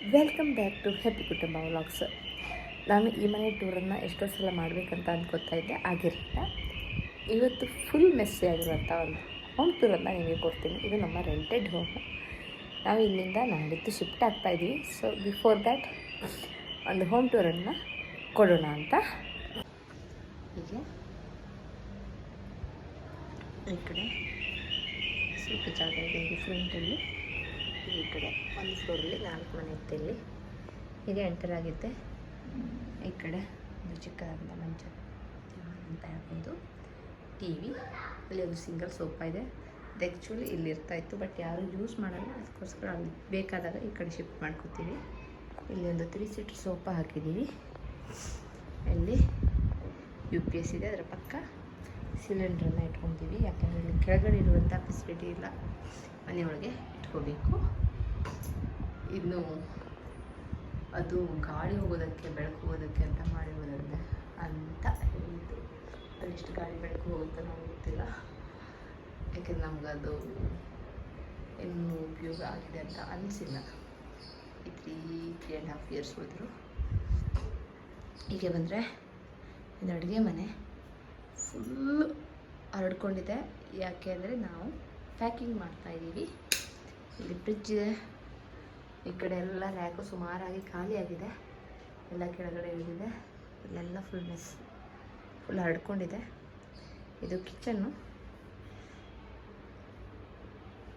Welcome back to happy Kutumba vlogs ನಾನು ಈ ಮನೆ ಟೂರನ್ನು ಎಷ್ಟೋ ಸಲ ಮಾಡಬೇಕಂತ ಅಂದ್ಕೊತಾ ಇದ್ದೆ. ಆಗಿರಲಿಲ್ಲ. ಇವತ್ತು ಫುಲ್ ಮೆಸ್ಸಿ ಆಗಿರುವಂಥ ಒಂದು ಹೋಮ್ ಟೂರನ್ನು ನಿಮಗೆ ಕೊಡ್ತೀನಿ. ಇದು ನಮ್ಮ ರೆಂಟೆಡ್ ಹೋಮ್ ನಾವು ಇಲ್ಲಿಂದ ನಾಡಿದ್ದು ಶಿಫ್ಟ್ ಆಗ್ತಾ ಇದ್ದೀವಿ ಸೊ ಬಿಫೋರ್ ದ್ಯಾಟ್ ಒಂದು ಹೋಮ್ ಟೂರನ್ನು ಕೊಡೋಣ ಅಂತ. ಹೀಗೆ. ಈ ಕಡೆ ಸ್ವಲ್ಪ ಜಾಗ ಇದೆ ಫ್ರಂಟಲ್ಲಿ ಈ ಕಡೆ ಒಂದು ಫ್ಲೋರಲ್ಲಿ ನಾಲ್ಕು ಮನೆ ಇತ್ತು ಇಲ್ಲಿ. ಹೀಗೆ ಎಂಟರ್ ಆಗಿದ್ದೆ ಈ ಕಡೆ ಒಂದು ಚಿಕ್ಕದಾದ ಮಂಚ ಅಂತ ಹೇಳ್ಬೋದು. ಟಿ ವಿ ಅಲ್ಲಿ ಒಂದು ಸಿಂಗಲ್ ಸೋಫಾ ಇದೆ. ಅದು ಆ್ಯಕ್ಚುಲಿ ಇತ್ತು ಬಟ್ ಯಾರು ಯೂಸ್ ಮಾಡಲ್ಲ. ಅದಕ್ಕೋಸ್ಕರ ಅಲ್ಲಿ ಬೇಕಾದಾಗ ಈ ಕಡೆ ಶಿಫ್ಟ್ ಮಾಡ್ಕೋತೀವಿ. ಇಲ್ಲಿ ಒಂದು ತ್ರೀ ಸೀಟರ್ ಸೋಫಾ ಹಾಕಿದ್ದೀವಿ. ಇಲ್ಲಿ ಯು ಪಿ ಎಸ್ ಇದೆ, ಅದರ ಪಕ್ಕ ಸಿಲಿಂಡ್ರನ್ನ ಇಟ್ಕೊತೀವಿ. ಯಾಕೆಂದರೆ ಇಲ್ಲಿ ಕೆಳಗಡೆ ಇರುವಂಥ ಫೆಸಿಲಿಟಿ ಇಲ್ಲ. ಮನೆಯೊಳಗೆ ಇಟ್ಕೋಬೇಕು ಇನ್ನು ಅದು ಗಾಳಿ ಹೋಗೋದಕ್ಕೆ, ಬೆಳಕು ಹೋಗೋದಕ್ಕೆ ಅಂತ ಮಾಡಿರೋದಂತೆ ಅಂತ ಹೇಳಿದ್ದು ಅದೆಷ್ಟು ಗಾಳಿ, ಬೆಳಕು ಹೋಗುತ್ತೆ ನಮ್ಗೆ ಗೊತ್ತಿಲ್ಲ. ಯಾಕೆಂದ್ರೆ ನಮಗದು ಇನ್ನೂ ಉಪಯೋಗ ಆಗಿದೆ ಅಂತ ಅನಿಸಿಲ್ಲ. ಈ three three and half years ಹೋದರು. ಹೀಗೆ ಬಂದರೆ ಇದು ಅಡುಗೆ ಮನೆ ಫುಲ್ಲು ಹರಡ್ಕೊಂಡಿದೆ ಯಾಕೆ ಅಂದರೆ ನಾವು ಪ್ಯಾಕಿಂಗ್ ಮಾಡ್ತಾಯಿದ್ದೀವಿ ಇಲ್ಲಿ ಫ್ರಿಜ್ ಇದೆ. ಈ ಕಡೆ ಎಲ್ಲ ರ್ಯಾಕು ಸುಮಾರಾಗಿ ಖಾಲಿಯಾಗಿದೆ ಎಲ್ಲ ಕೆಳಗಡೆ ಇಳಿದಿದೆ. ಇಲ್ಲೆಲ್ಲ ಫುಲ್ ಮೆಸ್ ಫುಲ್ ಹರಡ್ಕೊಂಡಿದೆ. ಇದು ಕಿಚನ್ನು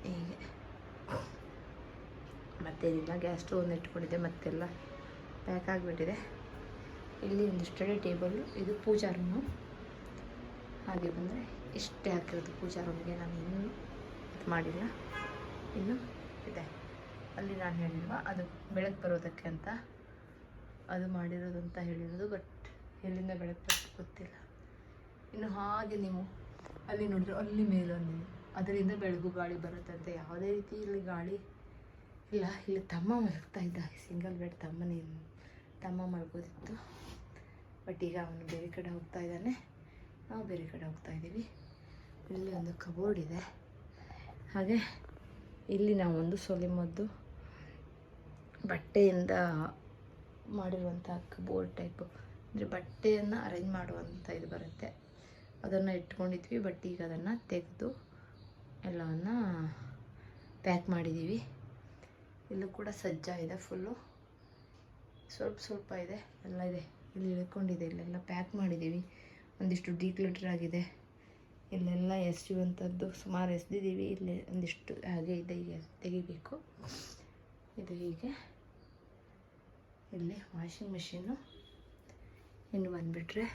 ಹೀಗೆ. ಮತ್ತೇನಿಲ್ಲ ಗ್ಯಾಸ್ ಸ್ಟವ್ ಒಂದು ಇಟ್ಕೊಂಡಿದೆ ಮತ್ತೆಲ್ಲ ಪ್ಯಾಕ್ ಆಗಿಬಿಟ್ಟಿದೆ. ಇಲ್ಲಿ ಒಂದು ಸ್ಟಡಿ ಟೇಬಲ್ಲು ಇದು ಪೂಜಾ ರೂಮು ಹಾಗೆ ಬಂದರೆ ಇಷ್ಟೇ ಹಾಕಿರೋದು ಪೂಜಾ ರೂಮ್ಗೆ ನಾನು ಇನ್ನೂ ಇದು ಮಾಡಿಲ್ಲ. ಇನ್ನು ಇದೆ. ಅಲ್ಲಿ ನಾನು ಹೇಳಿಲ್ವ? ಅದು ಬೆಳಕು ಬರೋದಕ್ಕೆ ಅಂತ. ಅದು ಮಾಡಿರೋದು ಅಂತ ಹೇಳಿರೋದು ಬಟ್ ಎಲ್ಲಿಂದ ಬೆಳಕು ಬರೋದು ಗೊತ್ತಿಲ್ಲ. ಇನ್ನು ಹಾಗೆ ನೀವು ಅಲ್ಲಿ ನೋಡಿದ್ರೆ ಅಲ್ಲಿ ಮೇಲೊಂದು ಅದರಿಂದ ಬೆಳಗು ಗಾಳಿ ಬರುತ್ತಂತೆ. ಯಾವುದೇ ರೀತಿ ಇಲ್ಲಿ ಗಾಳಿ ಇಲ್ಲ. ಇಲ್ಲಿ ತಮ್ಮ ಮಲಗ್ತಾ ಇದ್ದ ಸಿಂಗಲ್ ಬೆಡ್ ತಮ್ಮನೇ ತಮ್ಮ ಮಲಗೋದಿತ್ತು. ಬಟ್ ಈಗ ಅವನು ಬೇರೆ ಕಡೆ ಹೋಗ್ತಾ ಇದ್ದಾನೆ. ನಾವು ಬೇರೆ ಕಡೆ ಹೋಗ್ತಾ ಇದ್ದೀವಿ. ಇಲ್ಲಿ ಒಂದು ಕಬೋರ್ಡ್ ಇದೆ. ಹಾಗೆ ಇಲ್ಲಿ ನಾವು ಒಂದು ಸೊಲೆ ಮದ್ದು ಬಟ್ಟೆಯಿಂದ ಮಾಡಿರುವಂಥ ಕಬೋರ್ಡ್ ಟೈಪು. ಅಂದರೆ ಬಟ್ಟೆಯನ್ನು ಅರೇಂಜ್ ಮಾಡುವಂಥ ಇದು ಬರುತ್ತೆ. ಅದನ್ನು ಇಟ್ಕೊಂಡಿದ್ವಿ ಬಟ್ ಈಗ ಅದನ್ನು ತೆಗೆದು ಎಲ್ಲವನ್ನು ಪ್ಯಾಕ್ ಮಾಡಿದ್ದೀವಿ ಇಲ್ಲೂ ಕೂಡ ಸಜ್ಜ ಇದೆ ಫುಲ್ಲು ಸ್ವಲ್ಪ ಸ್ವಲ್ಪ ಇದೆ, ಎಲ್ಲ ಇದೆ. ಇಲ್ಲಿ ಇಳ್ಕೊಂಡಿದೆ, ಇಲ್ಲೆಲ್ಲ ಪ್ಯಾಕ್ ಮಾಡಿದ್ದೀವಿ ಒಂದಿಷ್ಟು ಡಿಕ್ಲಟರ್ ಆಗಿದೆ. ಇಲ್ಲೆಲ್ಲ ಎಸೆಯುವಂಥದ್ದು ಸುಮಾರು ಎಸೆದಿದ್ದೀವಿ. ಇಲ್ಲಿ ಒಂದಿಷ್ಟು ಹಾಗೆ ಇದೆ ಈಗ ತೆಗಿಬೇಕು. ಇದು ಹೀಗೆ. ಇಲ್ಲಿ ವಾಷಿಂಗ್ ಮಿಷಿನ್ನು ಇನ್ನು ಬಂದುಬಿಟ್ರೆ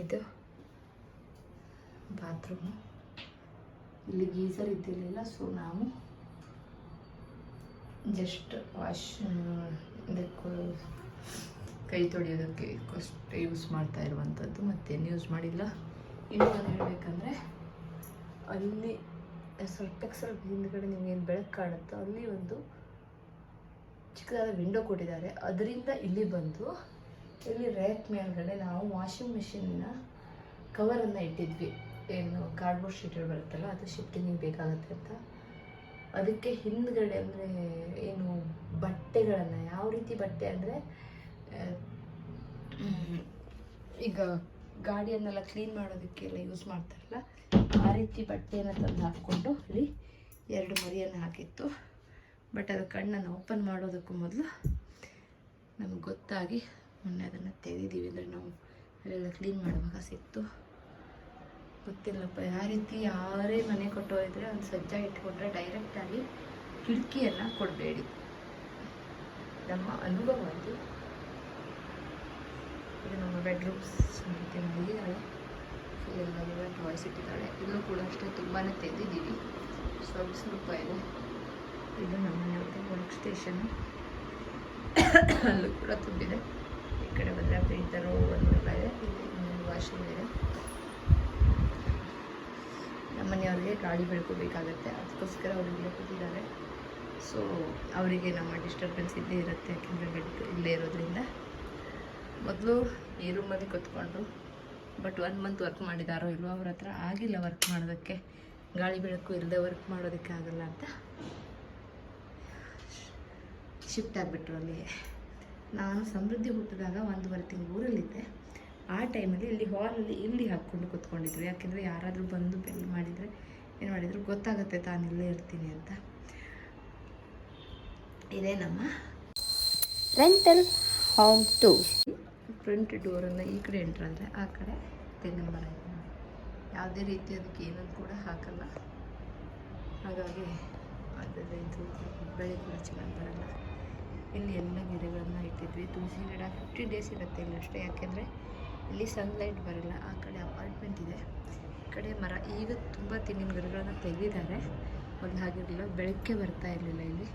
ಇದು ಬಾತ್ರೂಮು ಇಲ್ಲಿ ಗೀಸರ್ ಇದ್ದಿರಲಿಲ್ಲ ಸೊ ನಾವು ಜಸ್ಟ್ ವಾಶ್ ಇದಕ್ಕೂ ಕೈ ತೊಳೆಯೋದಕ್ಕೆ ಕಷ್ಟ ಯೂಸ್ ಮಾಡ್ತಾ ಇರುವಂಥದ್ದು. ಮತ್ತೇನು ಯೂಸ್ ಮಾಡಿಲ್ಲ. ಇನ್ನು ನಾನು ಹೇಳಬೇಕಂದ್ರೆ, ಅಲ್ಲಿ ಸ್ವಲ್ಪ ಸ್ವಲ್ಪ ಹಿಂದ್ಗಡೆ ನಿಮಗೆ ಏನು ಬೆಳಕು ಕಾಣುತ್ತೋ ಅಲ್ಲಿ ಒಂದು ಚಿಕ್ಕದಾದ ವಿಂಡೋ ಕೊಟ್ಟಿದ್ದಾರೆ. ಅದರಿಂದ ಇಲ್ಲಿ ಬಂದು ಇಲ್ಲಿ ರ್ಯಾಕ್ ಮೇಲ್ಗಡೆ ನಾವು ವಾಷಿಂಗ್ ಮಿಷಿನ್ನ ಕವರನ್ನು ಇಟ್ಟಿದ್ವಿ. ಏನು ಕಾರ್ಡ್ಬೋರ್ಡ್ ಶೀಟ್ಗಳು ಬರುತ್ತಲ್ಲ, ಅದು ಶಿಫ್ಟಿಂಗಿಗೆ ಬೇಕಾಗುತ್ತೆ ಅಂತ. ಅದಕ್ಕೆ ಹಿಂದ್ಗಡೆ ಅಂದರೆ ಏನು ಬಟ್ಟೆಗಳನ್ನು, ಯಾವ ರೀತಿ ಬಟ್ಟೆ ಅಂದರೆ ಈಗ ಗಾಡಿಯನ್ನೆಲ್ಲ ಕ್ಲೀನ್ ಮಾಡೋದಕ್ಕೆಲ್ಲ ಯೂಸ್ ಮಾಡ್ತಾರಲ್ಲ, ಆ ರೀತಿ ಬಟ್ಟೆಯನ್ನು ತಂದು ಹಾಕ್ಕೊಂಡು ಅಲ್ಲಿ ಎರಡು ಮರಿಯನ್ನು ಹಾಕಿತ್ತು. ಬಟ್ ಅದು ಕಣ್ಣನ್ನು ಓಪನ್ ಮಾಡೋದಕ್ಕೂ ಮೊದಲು ನಮಗೆ ಗೊತ್ತಾಗಿ ಮೊನ್ನೆ ಅದನ್ನು ತೆಗೆದಿದ್ದೀವಿ ಅಂದರೆ ನಾವು ಅಲ್ಲೆಲ್ಲ ಕ್ಲೀನ್ ಮಾಡುವಾಗ ಸಿಕ್ತು. ಗೊತ್ತಿಲ್ಲಪ್ಪ ಯಾವ ರೀತಿ ಯಾರೇ ಮನೆ ಕೊಟ್ಟೋಗಿದ್ರೆ ಒಂದು ಸಜ್ಜ ಇಟ್ಕೊಂಡ್ರೆ ಡೈರೆಕ್ಟಾಗಿ ಕಿಟಕಿಯನ್ನು ಕೊಡಬೇಡಿ. ನಮ್ಮ ಅನುಭವ ಅದು ಇದು ನಮ್ಮ ಬೆಡ್ರೂಮ್ಸ್ ರೀತಿ ಮಲಗಿದ್ದಾಳೆ ಇಲ್ಲೆಲ್ಲ ಟಾಯ್ಸ್ ಇಟ್ಟಿದ್ದಾಳೆ ಇಲ್ಲೂ ಕೂಡ ಅಷ್ಟೇ ತುಂಬಾ ತೆಗೆದಿದ್ದೀವಿ. ಸ್ವಲ್ಪ ಸ್ವಲ್ಪ ಇದೆ. ಇದು ನಮ್ಮ ವರ್ಕ್ ಸ್ಟೇಷನ್ ಅಲ್ಲೂ ಕೂಡ ತುಂಬಿದೆ. ಈ ಕಡೆ ಬಂದರೆ ಪ್ರಿಂಟರು ಒಂದೆಲ್ಲ ಇದೆ. ಇಲ್ಲಿ ವಾಶ್ರೂಮ್ ಇದೆ. ನಮ್ಮ ಮನೆಯವ್ರಿಗೆ ಗಾಳಿ ಬೆಳ್ಕೋಬೇಕಾಗತ್ತೆ. ಅದಕ್ಕೋಸ್ಕರ ಅವರು ಇಲ್ಲೇ ಕೂತಿದ್ದಾರೆ. ಸೊ ಅವರಿಗೆ ನಮ್ಮ ಡಿಸ್ಟರ್ಬೆನ್ಸ್ ಇದ್ದೇ ಇರುತ್ತೆ. ಯಾಕೆಂದರೆ ಬೆಡ್ ಇಲ್ಲೇ ಇರೋದ್ರಿಂದ. ಮೊದಲು ಈ ರೂಮಲ್ಲಿ ಕೂತ್ಕೊಂಡು ಬಟ್ ಒನ್ ಮಂತ್ ವರ್ಕ್ ಮಾಡಿದಾರೋ ಇಲ್ವೋ ಅವ್ರ ಹತ್ರ ಆಗಿಲ್ಲ ವರ್ಕ್ ಮಾಡೋದಕ್ಕೆ. ಗಾಳಿ ಬೆಳಕು ಇಲ್ಲದೆ ವರ್ಕ್ ಮಾಡೋದಕ್ಕೆ ಆಗಲ್ಲ ಅಂತ ಶಿಫ್ಟ್ ಆಗಿಬಿಟ್ರು ಅಲ್ಲಿಗೆ ನಾನು ಸಮೃದ್ಧಿ ಹುಟ್ಟಿದಾಗ ಒಂದೂವರೆ ತಿಂಗಳು ಊರಲ್ಲಿದ್ದೆ. ಆ ಟೈಮಲ್ಲಿ ಇಲ್ಲಿ ಹಾಲಲ್ಲಿ ಇಲ್ಲಿ ಹಾಕ್ಕೊಂಡು ಕೂತ್ಕೊಂಡಿದ್ರು. ಯಾಕೆಂದರೆ ಯಾರಾದರೂ ಬಂದು ಬೆಲ್ ಮಾಡಿದರೆ ಏನು ಮಾಡಿದ್ರು, ಗೊತ್ತಾಗುತ್ತೆ ತಾನು ಇಲ್ಲೇ ಇರ್ತೀನಿ ಅಂತ. ಇದೇ ನಮ್ಮ ರೆಂಟಲ್ ಹೋಮ್ ಟು ಫ್ರಂಟ್ ಡೋರನ್ನು ಈ ಕಡೆ ಎಂಟ್ರ್ ಅಂದರೆ ಆ ಕಡೆ ತೆಂಗಿನ ಮರ ಇದೆ. ಯಾವುದೇ ರೀತಿ ಅದಕ್ಕೆ ಏನನ್ನು ಕೂಡ ಹಾಕಲ್ಲ. ಹಾಗಾಗಿ ಅದರ ಇದು ಬೆಳೆ ಕೂಡ ಚೆನ್ನಾಗಿ ಬರಲ್ಲ. ಇಲ್ಲಿ ಎಲ್ಲ ಗಿಡಗಳನ್ನು ಇಟ್ಟಿದ್ವಿ. ತುಳಸಿ ಗಿಡ ಫಿಫ್ಟಿ ಡೇಸ್ ಇರುತ್ತೆ ಇಲ್ಲಿ ಅಷ್ಟೇ. ಯಾಕೆಂದರೆ ಇಲ್ಲಿ ಸನ್ಲೈಟ್ ಬರಲ್ಲ. ಆ ಕಡೆ ಅಪಾರ್ಟ್ಮೆಂಟ್ ಇದೆ. ಈ ಕಡೆ ಮರ ಈಗ ತುಂಬ ತೆಂಗಿನ ಗಿಡಗಳನ್ನು ತೆಗೆದಿದ್ದಾರೆ. ಮೊದಲು ಹಾಗಿರಲಿಲ್ಲ. ಬೆಳಗ್ಗೆ ಬರ್ತಾ ಇರಲಿಲ್ಲ ಇಲ್ಲಿ.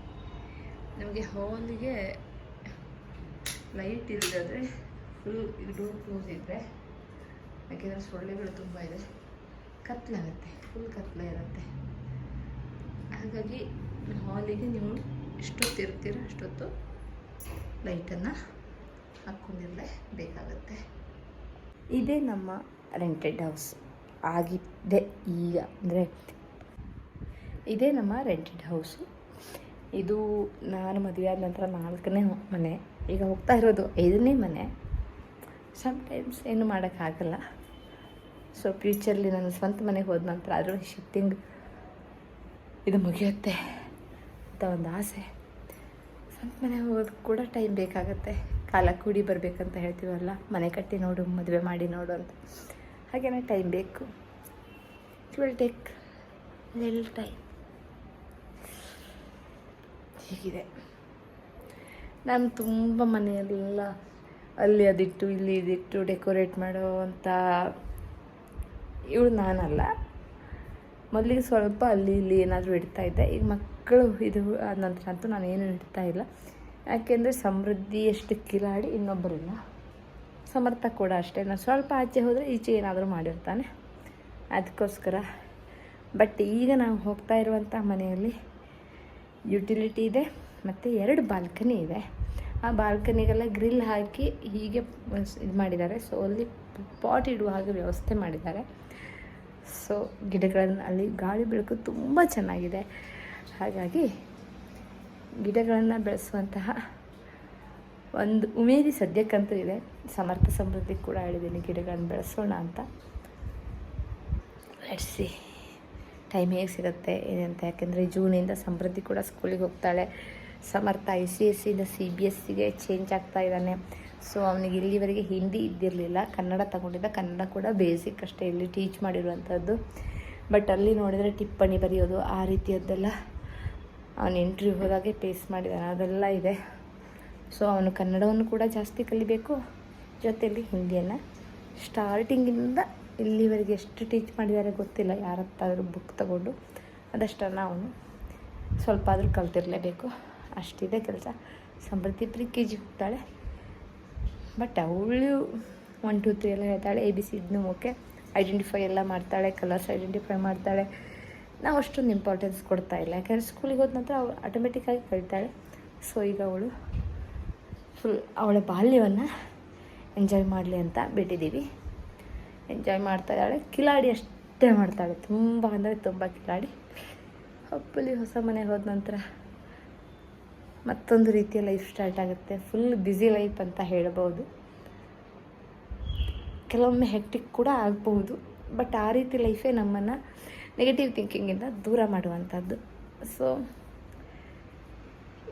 ನಮಗೆ ಹಾಲಿಗೆ ಲೈಟ್ ಇಲ್ಲದಾದರೆ ಫುಲ್ ಇದು ಡೋರ್ ಕ್ಲೋಸ್ ಇದ್ದರೆ ಯಾಕೆಂದರೆ ಸೊಳ್ಳೆಗಳು ತುಂಬ ಇದೆ. ಕತ್ಲಾಗುತ್ತೆ ಫುಲ್ ಕತ್ಲೆ ಇರುತ್ತೆ. ಹಾಗಾಗಿ ಹಾಲಿಗೆ ನೀವು ಎಷ್ಟೊತ್ತು ಇರ್ತೀರ, ಅಷ್ಟೊತ್ತು ಲೈಟನ್ನು ಹಾಕ್ಕೊಂಡಿರಲೇ ಬೇಕಾಗುತ್ತೆ. ಇದೇ ನಮ್ಮ ರೆಂಟೆಡ್ ಹೌಸ್ ಆಗಿದೆ ಈಗ, ಅಂದರೆ ಇದೇ ನಮ್ಮ ರೆಂಟೆಡ್ ಹೌಸು ಇದು ನಾನು ಮದುವೆ ಆದ ನಂತರ ನಾಲ್ಕನೇ ಮನೆ. ಈಗ ಹೋಗ್ತಾ ಇರೋದು ಐದನೇ ಮನೆ. ಸಮ್ಟೈಮ್ಸ್ ಏನು ಮಾಡೋಕ್ಕಾಗಲ್ಲ. ಸೊ ಫ್ಯೂಚರ್ಲಿ ನನ್ನ ಸ್ವಂತ ಮನೆಗೆ ಹೋದ ನಂತರ ಅದರ ಶಿಫ್ಟಿಂಗ್ ಇದು ಮುಗಿಯುತ್ತೆ ಅಂತ ಒಂದು ಆಸೆ. ಸ್ವಂತ ಮನೆಗೆ ಹೋಗೋದು ಕೂಡ ಟೈಮ್ ಬೇಕಾಗತ್ತೆ. ಕಾಲ ಕೂಡಿ ಬರಬೇಕಂತ ಹೇಳ್ತೀವಲ್ಲ, ಮನೆ ಕಟ್ಟಿ ನೋಡು, ಮದುವೆ ಮಾಡಿ ನೋಡು ಅಂತ. ಹಾಗೇನೆ ಟೈಮ್ ಬೇಕು. ಇಟ್ ವಿಲ್ ಟೇಕ್ ಲಿಲ್ ಟೈಮ್ ಹೀಗಿದೆ. ನಾನು ತುಂಬ ಮನೆಯೆಲ್ಲ ಅಲ್ಲಿ ಅದಿಟ್ಟು, ಇಲ್ಲಿ ಇದಿಟ್ಟು ಡೆಕೋರೇಟ್ ಮಾಡೋವಂಥ ಇವಳು ನಾನಲ್ಲ. ಮೊದಲಿಗೆ ಸ್ವಲ್ಪ ಅಲ್ಲಿ ಇಲ್ಲಿ ಏನಾದರೂ ಇಡ್ತಾ ಇದ್ದೆ. ಈಗ ಮಕ್ಕಳು ಇದು ಆದ ನಂತರ ಅಂತೂ ನಾನು ಏನು ಇಡ್ತಾ ಇಲ್ಲ. ಯಾಕೆಂದರೆ ಸಮೃದ್ಧಿ ಎಷ್ಟು ಕಿಲಾಡಿ ಇನ್ನೊಬ್ಬರಿಲ್ಲ ಸಮರ್ಥ ಕೂಡ ಅಷ್ಟೇ. ನಾನು ಸ್ವಲ್ಪ ಆಚೆ ಹೋದರೆ ಈಚೆ ಏನಾದರೂ ಮಾಡಿರ್ತಾನೆ. ಅದಕ್ಕೋಸ್ಕರ. ಬಟ್ ಈಗ ನಾವು ಹೋಗ್ತಾ ಇರುವಂಥ ಮನೆಯಲ್ಲಿ ಯುಟಿಲಿಟಿ ಇದೆ, ಮತ್ತು ಎರಡು ಬಾಲ್ಕನಿ ಇದೆ. ಆ ಬಾಲ್ಕನಿಗೆಲ್ಲ ಗ್ರಿಲ್ ಹಾಕಿ ಹೀಗೆ ಇದು ಮಾಡಿದ್ದಾರೆ. ಸೊ ಅಲ್ಲಿ ಪಾಟ್ ಇಡುವ ಹಾಗೆ ವ್ಯವಸ್ಥೆ ಮಾಡಿದ್ದಾರೆ. ಸೊ ಗಿಡಗಳನ್ನು ಅಲ್ಲಿ ಗಾಳಿ ಬೆಳಕು ತುಂಬ ಚೆನ್ನಾಗಿದೆ. ಹಾಗಾಗಿ ಗಿಡಗಳನ್ನು ಬೆಳೆಸುವಂತಹ ಒಂದು ಉಮೇದಿ ಸದ್ಯಕ್ಕಂತೂ ಇದೆ. ಸಮರ್ಥ ಸಮೃದ್ಧಿ ಕೂಡ ಹೇಳಿದ್ದೀನಿ ಗಿಡಗಳನ್ನು ಬೆಳೆಸೋಣ ಅಂತ. ಸಿ ಟೈಮ್ ಹೇಗೆ ಸಿಗುತ್ತೆ ಏನಂತ ಯಾಕೆಂದರೆ ಜೂನಿಂದ ಸಮೃದ್ಧಿ ಕೂಡ ಸ್ಕೂಲಿಗೆ ಹೋಗ್ತಾಳೆ. ಸಮರ್ಥ ಐ ಸಿ ಎಸ್ ಸಿಯಿಂದ ಸಿ ಬಿ ಎಸ್ ಸಿಗೆ ಚೇಂಜ್ ಆಗ್ತಾ ಇದ್ದಾನೆ. ಸೊ ಅವನಿಗೆ ಇಲ್ಲಿವರೆಗೆ ಹಿಂದಿ ಇದ್ದಿರಲಿಲ್ಲ. ಕನ್ನಡ ತಗೊಂಡಿದ್ದ. ಕನ್ನಡ ಕೂಡ ಬೇಸಿಕ್ ಅಷ್ಟೇ. ಇಲ್ಲಿ ಟೀಚ್ ಮಾಡಿರುವಂಥದ್ದು. ಬಟ್ ಅಲ್ಲಿ ನೋಡಿದರೆ ಟಿಪ್ಪಣಿ ಬರೆಯೋದು ಆ ರೀತಿಯದ್ದೆಲ್ಲ. ಅವನು ಇಂಟ್ರ್ಯೂ ಹೋದಾಗೆ ಪೇಸ್ ಮಾಡಿದ್ದಾನೆ ಅದೆಲ್ಲ ಇದೆ. ಸೊ ಅವನು ಕನ್ನಡವನ್ನು ಕೂಡ ಜಾಸ್ತಿ ಕಲಿಬೇಕು. ಜೊತೆಯಲ್ಲಿ ಹಿಂದಿಯನ್ನು ಸ್ಟಾರ್ಟಿಂಗಿಂದ ಇಲ್ಲಿವರೆಗೆ ಎಷ್ಟು ಟೀಚ್ ಮಾಡಿದ್ದಾರೆ ಗೊತ್ತಿಲ್ಲ. ಯಾರತ್ತಾದರೂ ಬುಕ್ ತಗೊಂಡು ಅದಷ್ಟನ್ನು ಅವನು ಸ್ವಲ್ಪ ಆದರೂ ಕಲ್ತಿರಲೇಬೇಕು. ಅಷ್ಟಿದೆ ಕೆಲಸ. ಸಮೃದ್ಧಿ ಪ್ರಿ ಕೆ ಜಿ ಹೋಗ್ತಾಳೆ ಬಟ್ ಅವಳು ಒನ್ ಟು ತ್ರೀ ಎಲ್ಲ ಹೇಳ್ತಾಳೆ ಎ ಬಿ ಸಿ ಇದನ್ನು ಓಕೆ ಐಡೆಂಟಿಫೈ ಎಲ್ಲ ಮಾಡ್ತಾಳೆ ಕಲರ್ಸ್ ಐಡೆಂಟಿಫೈ ಮಾಡ್ತಾಳೆ. ನಾವು ಅಷ್ಟೊಂದು ಇಂಪಾರ್ಟೆನ್ಸ್ ಕೊಡ್ತಾ ಇಲ್ಲ. ಯಾಕಂದರೆ ಸ್ಕೂಲಿಗೆ ಹೋದ ನಂತರ ಅವಳು ಆಟೋಮೆಟಿಕ್ಕಾಗಿ ಕಲಿತಾಳೆ. ಸೊ ಈಗ ಅವಳು ಫುಲ್ ಅವಳ ಬಾಲ್ಯವನ್ನು ಎಂಜಾಯ್ ಮಾಡಲಿ ಅಂತ ಬಿಟ್ಟಿದ್ದೀವಿ ಎಂಜಾಯ್ ಮಾಡ್ತಾ ಇದ್ದಾಳೆ. ಕಿಲಾಡಿ ಅಷ್ಟೇ ಮಾಡ್ತಾಳೆ. ತುಂಬ ಅಂದರೆ ತುಂಬ ಕಿಲಾಡಿ. ಹಪ್ಪಲಿ ಹೊಸ ಮನೆಗೆ ಹೋದ ನಂತರ ಮತ್ತೊಂದು ರೀತಿಯ ಲೈಫ್ ಸ್ಟಾರ್ಟ್ ಆಗುತ್ತೆ. ಫುಲ್ ಬ್ಯುಸಿ ಲೈಫ್ ಅಂತ ಹೇಳ್ಬೋದು. ಕೆಲವೊಮ್ಮೆ ಹೆಕ್ಟಿಕ್ ಕೂಡ ಆಗಬಹುದು. ಬಟ್ ಆ ರೀತಿ ಲೈಫೇ ನಮ್ಮನ್ನು ನೆಗೆಟಿವ್ ಥಿಂಕಿಂಗಿಂದ ದೂರ ಮಾಡುವಂಥದ್ದು. ಸೊ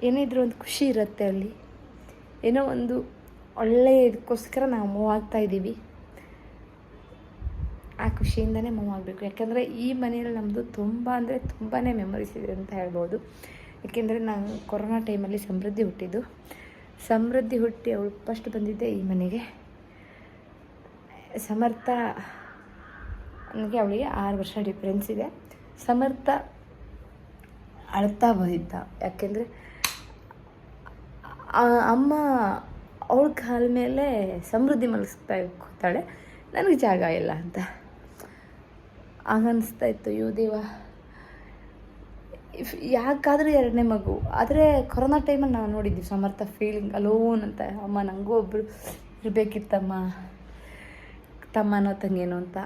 ಏನಿದ್ರೂ ಒಂದು ಖುಷಿ ಇರುತ್ತೆ ಅಲ್ಲಿ. ಏನೋ ಒಂದು ಒಳ್ಳೆಯ ಇದಕ್ಕೋಸ್ಕರ ನಾವು ಮೂವ್ ಆಗ್ತಾ ಇದ್ದೀವಿ. ಆ ಖುಷಿಯಿಂದನೇ ಮೂವ್ ಆಗಬೇಕು. ಯಾಕಂದರೆ ಈ ಮನೆಯಲ್ಲಿ ನಮ್ಮದು ತುಂಬ ಅಂದರೆ ತುಂಬಾ ಮೆಮೊರೀಸ್ ಇದೆ ಅಂತ ಹೇಳ್ಬೋದು. ಯಾಕೆಂದರೆ ನಾನು ಕೊರೋನಾ ಟೈಮಲ್ಲಿ ಸಮೃದ್ಧಿ ಹುಟ್ಟಿದ್ದು. ಸಮೃದ್ಧಿ ಹುಟ್ಟಿ ಅವಳು ಫಸ್ಟ್ ಬಂದಿದ್ದೆ ಈ ಮನೆಗೆ. ಸಮರ್ಥ ನನಗೆ ಅವಳಿಗೆ ಆರು ವರ್ಷ ಡಿಫ್ರೆನ್ಸ್ ಇದೆ. ಸಮರ್ಥ ಅಳ್ತಾ ಬಂದಿದ್ದ. ಯಾಕೆಂದರೆ ಅಮ್ಮ ಅವಳ ಕಾಲ ಮೇಲೆ ಸಮೃದ್ಧಿ ಮಲಗಿಸ್ತಾ ಕೂತಾಳೆ. ನನಗೆ ಜಾಗ ಇಲ್ಲ ಅಂತ. ಆಗ ಅನಿಸ್ತಾ ಇತ್ತು, ಅಯ್ಯೋ ದೇವ ಇಫ್ ಯಾಕಾದರೂ ಎರಡನೇ ಮಗು. ಆದರೆ ಕೊರೋನಾ ಟೈಮಲ್ಲಿ ನಾವು ನೋಡಿದ್ವಿ ಸಮರ್ಥ ಫೀಲಿಂಗ್ ಅಲೋನ್ ಅಂತ. ಅಮ್ಮ ನನಗೂ ಒಬ್ಬರು ಇರಬೇಕಿತ್ತಮ್ಮ. ತಮ್ಮನೋ ತಂಗೇನೋ ಅಂತ.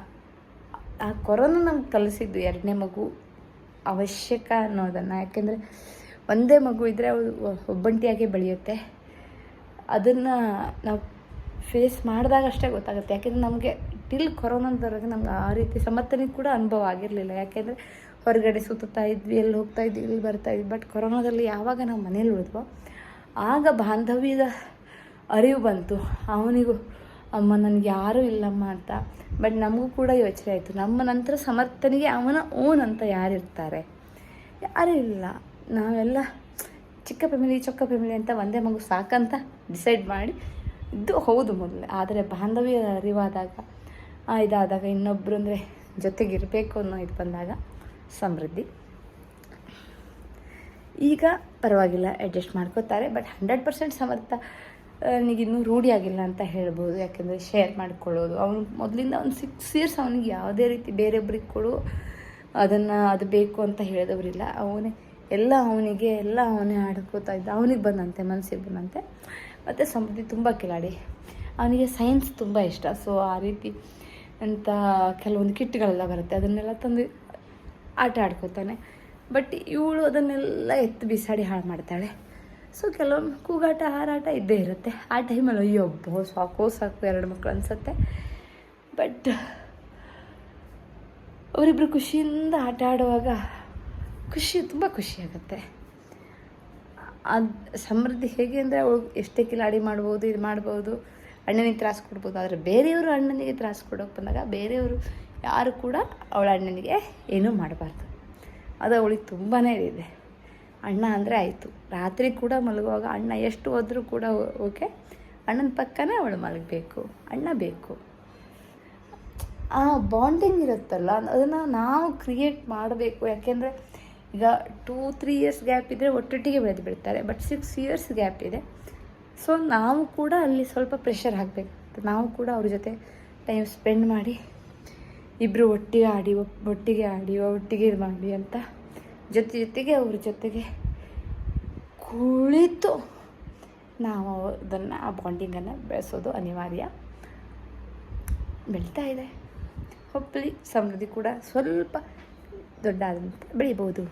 ಆ ಕೊರೋನಾ ನಮ್ಗೆ ಕಲಿಸಿದ್ದು ಎರಡನೇ ಮಗು ಅವಶ್ಯಕ ಅನ್ನೋದನ್ನು. ಯಾಕೆಂದರೆ ಒಂದೇ ಮಗು ಇದ್ದರೆ ಒಬ್ಬಂಟಿಯಾಗಿ ಬೆಳೆಯುತ್ತೆ. ಅದನ್ನು ನಾವು ಫೇಸ್ ಮಾಡಿದಾಗ ಅಷ್ಟೇ ಗೊತ್ತಾಗುತ್ತೆ. ಯಾಕೆಂದರೆ ನಮಗೆ ಟಿಲ್ ಕೊರೋನಾದವರೆಗೆ ನಮ್ಗೆ ಆ ರೀತಿ ಸಮರ್ಥನೆ ಕೂಡ ಅನುಭವ ಆಗಿರಲಿಲ್ಲ. ಯಾಕೆಂದರೆ ಹೊರಗಡೆ ಸುತ್ತಾ ಇದ್ವಿ, ಎಲ್ಲಿ ಹೋಗ್ತಾ ಇದ್ವಿ ಇಲ್ಲಿ ಬರ್ತಾ ಇದ್ವಿ. ಬಟ್ ಕೊರೋನಾದಲ್ಲಿ ಯಾವಾಗ ನಾವು ಮನೇಲಿ ಉಳಿದ್ವೋ, ಆಗ ಬಾಂಧವ್ಯದ ಅರಿವು ಬಂತು. ಅವನಿಗೂ, ಅಮ್ಮ, ನನಗೆ ಯಾರೂ ಇಲ್ಲಮ್ಮ ಅಂತ. ಬಟ್ ನಮಗೂ ಕೂಡ ಯೋಚನೆ ಆಯಿತು. ನಮ್ಮ ನಂತರ ಸಮರ್ಥನಿಗೆ ಅವನ ಓನ್ ಅಂತ ಯಾರಿರ್ತಾರೆ ಯಾರೂ ಇಲ್ಲ. ನಾವೆಲ್ಲ ಚಿಕ್ಕ ಫ್ಯಾಮಿಲಿ, ಚೊಕ್ಕ ಫ್ಯಾಮಿಲಿ ಅಂತ ಒಂದೇ ಮಗು ಸಾಕಂತ ಡಿಸೈಡ್ ಮಾಡಿ ಇದು ಹೌದು ಮೊದಲು. ಆದರೆ ಬಾಂಧವ್ಯ ಅರಿವಾದಾಗ ಇದಾದಾಗ ಇನ್ನೊಬ್ಬರು ಅಂದರೆ ಜೊತೆಗಿರಬೇಕು ಅನ್ನೋ ಇದು ಬಂದಾಗ ಸಮೃದ್ಧಿ. ಈಗ ಪರವಾಗಿಲ್ಲ ಅಡ್ಜಸ್ಟ್ ಮಾಡ್ಕೋತಾರೆ ಬಟ್ ಹಂಡ್ರೆಡ್ ಪರ್ಸೆಂಟ್ ಸಮರ್ಥ ಇನ್ನೂ ರೂಢಿಯಾಗಿಲ್ಲ ಅಂತ ಹೇಳ್ಬೋದು. ಯಾಕೆಂದರೆ ಶೇರ್ ಮಾಡ್ಕೊಳ್ಳೋದು. ಅವನು ಮೊದಲಿಂದ ಒಂದು ಸಿಕ್ಸ್ ಇಯರ್ಸ್ ಅವನಿಗೆ ಯಾವುದೇ ರೀತಿ ಬೇರೆಯೊಬ್ಬರಿಗೆ ಕೊಡು, ಅದನ್ನು ಅದು ಬೇಕು ಅಂತ ಹೇಳಿದವರಿಲ್ಲ ಅವನೇ, ಎಲ್ಲ ಅವನಿಗೆ, ಎಲ್ಲ ಅವನೇ ಆಡ್ಕೋತಾ ಇದ್ದ. ಅವನಿಗೆ ಬಂದಂತೆ ಮನಸ್ಸಿಗೆ ಬಂದಂತೆ. ಮತ್ತು ಸಮೃದ್ಧಿ ತುಂಬ ಕಿಲಾಡಿ. ಅವನಿಗೆ ಸೈನ್ಸ್ ತುಂಬ ಇಷ್ಟ. ಸೊ ಆ ರೀತಿ ಅಂತ ಕೆಲವೊಂದು ಕಿಟ್ಗಳೆಲ್ಲ ಬರುತ್ತೆ. ಅದನ್ನೆಲ್ಲ ತಂದು ಆಟ ಆಡ್ಕೋತಾನೆ. ಬಟ್ ಇವಳು ಅದನ್ನೆಲ್ಲ ಎತ್ತು ಬಿಸಾಡಿ ಹಾಳು ಮಾಡ್ತಾಳೆ. ಸೊ ಕೆಲವೊಮ್ಮೆ ಕೂಗಾಟ, ಹಾರಾಟ ಇದ್ದೇ ಇರುತ್ತೆ. ಆ ಟೈಮಲ್ಲಿ ಅಯ್ಯೋ ಒಬ್ಬ ಸಾಕೋ, ಸಾಕು ಎರಡು ಮಕ್ಕಳು ಅನಿಸುತ್ತೆ. ಬಟ್ ಅವರಿಬ್ಬರು ಖುಷಿಯಿಂದ ಆಟ ಆಡುವಾಗ ಖುಷಿ, ತುಂಬ ಖುಷಿಯಾಗುತ್ತೆ ಅದು ಸಮೃದ್ಧಿ ಹೇಗೆ ಅಂದರೆ ಅವಳು ಎಷ್ಟೇ ಕಿಲಾಡಿ ಮಾಡ್ಬೋದು, ಇದು ಮಾಡ್ಬೋದು, ಅಣ್ಣನಿಗೆ ತ್ರಾಸು ಕೊಡ್ಬೋದು, ಆದರೆ ಬೇರೆಯವರು ಅಣ್ಣನಿಗೆ ತ್ರಾಸು ಕೊಡೋಕೆ ಬಂದಾಗ ಬೇರೆಯವರು ಯಾರು ಕೂಡ ಅವಳ ಅಣ್ಣನಿಗೆ ಏನೂ ಮಾಡಬಾರ್ದು. ಅದು ಅವಳಿಗೆ ತುಂಬಾ ಇದೆ. ಅಣ್ಣ ಅಂದರೆ ಆಯಿತು. ರಾತ್ರಿ ಕೂಡ ಮಲಗುವಾಗ ಅಣ್ಣ ಎಷ್ಟು ಹೋದರೂ ಕೂಡ ಓಕೆ? ಅಣ್ಣನ ಪಕ್ಕನೇ ಅವಳು ಮಲಗಬೇಕು. ಅಣ್ಣ ಬೇಕು. ಆ ಬಾಂಡಿಂಗ್ ಇರುತ್ತಲ್ಲ, ಅದನ್ನು ನಾವು ಕ್ರಿಯೇಟ್ ಮಾಡಬೇಕು. ಯಾಕೆಂದರೆ ಈಗ ಟೂ ತ್ರೀ ಇಯರ್ಸ್ ಗ್ಯಾಪ್ ಇದ್ದರೆ ಒಟ್ಟೊಟ್ಟಿಗೆ ಬೆಳೆದು ಬಿಡ್ತಾರೆ. ಬಟ್ ಸಿಕ್ಸ್ ಇಯರ್ಸ್ ಗ್ಯಾಪ್ ಇದೆ. ಸೊ ನಾವು ಕೂಡ ಅಲ್ಲಿ ಸ್ವಲ್ಪ ಪ್ರೆಷರ್ ಹಾಕಬೇಕು. ನಾವು ಕೂಡ ಅವ್ರ ಜೊತೆ ಟೈಮ್ ಸ್ಪೆಂಡ್ ಮಾಡಿ ಇಬ್ಬರು ಒಟ್ಟಿಗೆ ಆಡಿ ಒಟ್ಟಿಗೆ ಆಡಿ, ಒಟ್ಟಿಗೆ ಇದು ಮಾಡಿ ಅಂತ ಜೊತೆ ಜೊತೆಗೆ ಅವ್ರ ಜೊತೆಗೆ ಕುಳಿತು ನಾವು ಅದನ್ನು ಆ ಬಾಂಡಿಂಗನ್ನು ಬೆಳೆಸೋದು ಅನಿವಾರ್ಯ. ಬೆಳೀತಾ ಇದೆ. ಹೊಪ್ಪಲಿ ಸಮೃದ್ಧಿ ಕೂಡ ಸ್ವಲ್ಪ ದೊಡ್ಡ ಆದಂತೆ ಬೆಳಿಬೋದು.